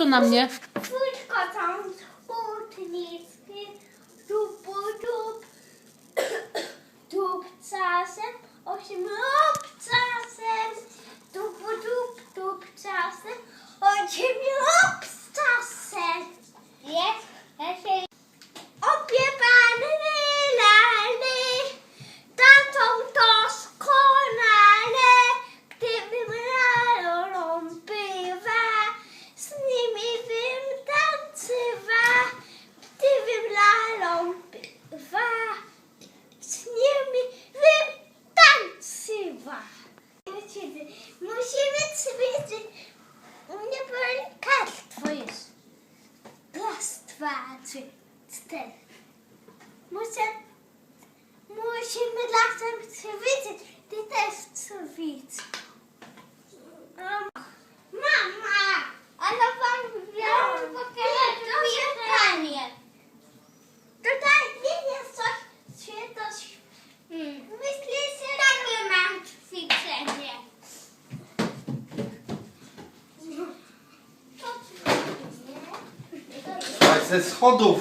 prostu na mnie siebie. Musimy sobie nie lekarstwo jest. Raz, dwa, trzy, cztery. Muszę, musimy razem ćwiczyć. Ty też ćwicz. ze schodów.